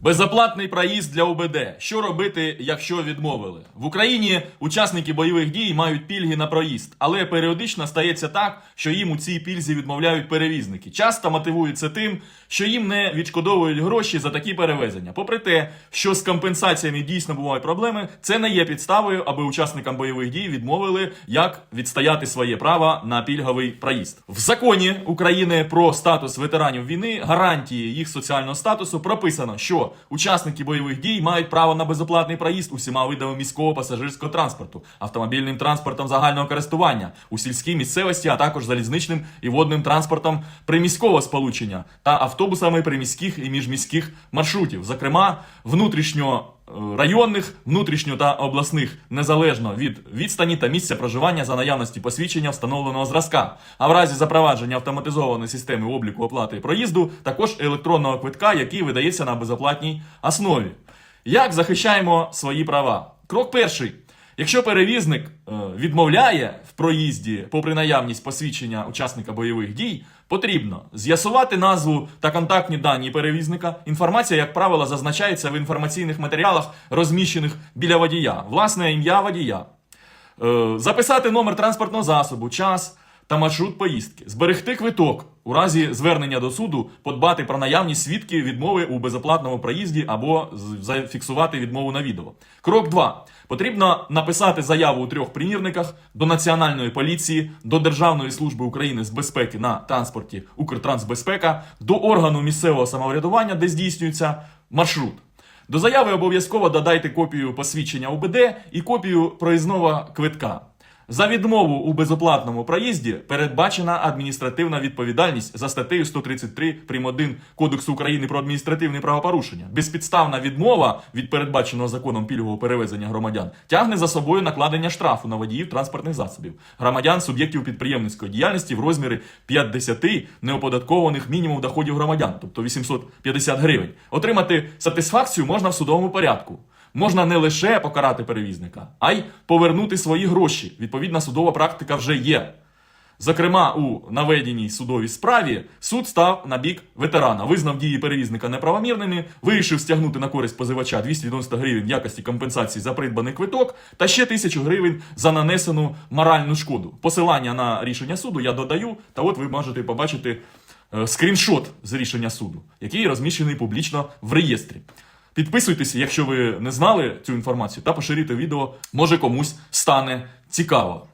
Безоплатний проїзд для УБД. Що робити, якщо відмовили? В Україні учасники бойових дій мають пільги на проїзд, але періодично стається так, що їм у цій пільзі відмовляють перевізники. Часто мотивують це тим, що їм не відшкодовують гроші за такі перевезення. Попри те, що з компенсаціями дійсно бувають проблеми, це не є підставою, аби учасникам бойових дій відмовили, як відстояти своє право на пільговий проїзд. В законі України про статус ветеранів війни гарантії їх соціального статусу прописано, що учасники бойових дій мають право на безоплатний проїзд усіма видами міського пасажирського транспорту, автомобільним транспортом загального користування у сільській місцевості, а також залізничним і водним транспортом приміського сполучення та автобусами приміських і міжміських маршрутів, зокрема внутрішньо е, районних, внутрішньо та обласних, незалежно від відстані та місця проживання за наявності посвідчення встановленого зразка. А в разі запровадження автоматизованої системи обліку оплати проїзду, також електронного квитка, який видається на безоплатній основі. Як захищаємо свої права? Крок перший. Якщо перевізник е, відмовляє в проїзді, попри наявність посвідчення учасника бойових дій, потрібно з'ясувати назву та контактні дані перевізника. Інформація, як правило, зазначається в інформаційних матеріалах, розміщених біля водія, власне ім'я водія. Е, записати номер транспортного засобу, час та маршрут поїздки, зберегти квиток у разі звернення до суду, подбати про наявність свідків відмови у безоплатному проїзді або зафіксувати відмову на відео. Крок 2. Потрібно написати заяву у трьох примірниках до Національної поліції, до Державної служби України з безпеки на транспорті Укртрансбезпека, до органу місцевого самоврядування, де здійснюється маршрут. До заяви обов'язково додайте копію посвідчення УБД і копію проїзного квитка. За відмову у безоплатному проїзді передбачена адміністративна відповідальність за статтею 133 прим. 1 Кодексу України про адміністративні правопорушення. Безпідставна відмова від передбаченого законом пільгового перевезення громадян тягне за собою накладення штрафу на водіїв транспортних засобів, громадян суб'єктів підприємницької діяльності в розмірі 50 неоподаткованих мінімум доходів громадян, тобто 850 гривень. Отримати сатисфакцію можна в судовому порядку. Можна не лише покарати перевізника, а й повернути свої гроші. Відповідна судова практика вже є. Зокрема, у наведеній судовій справі суд став на бік ветерана, визнав дії перевізника неправомірними, вирішив стягнути на користь позивача 290 гривень в якості компенсації за придбаний квиток та ще 1000 гривень за нанесену моральну шкоду. Посилання на рішення суду я додаю, та от ви можете побачити е, скріншот з рішення суду, який розміщений публічно в реєстрі. Підписуйтесь, якщо ви не знали цю інформацію, та поширюйте відео, може комусь стане цікаво.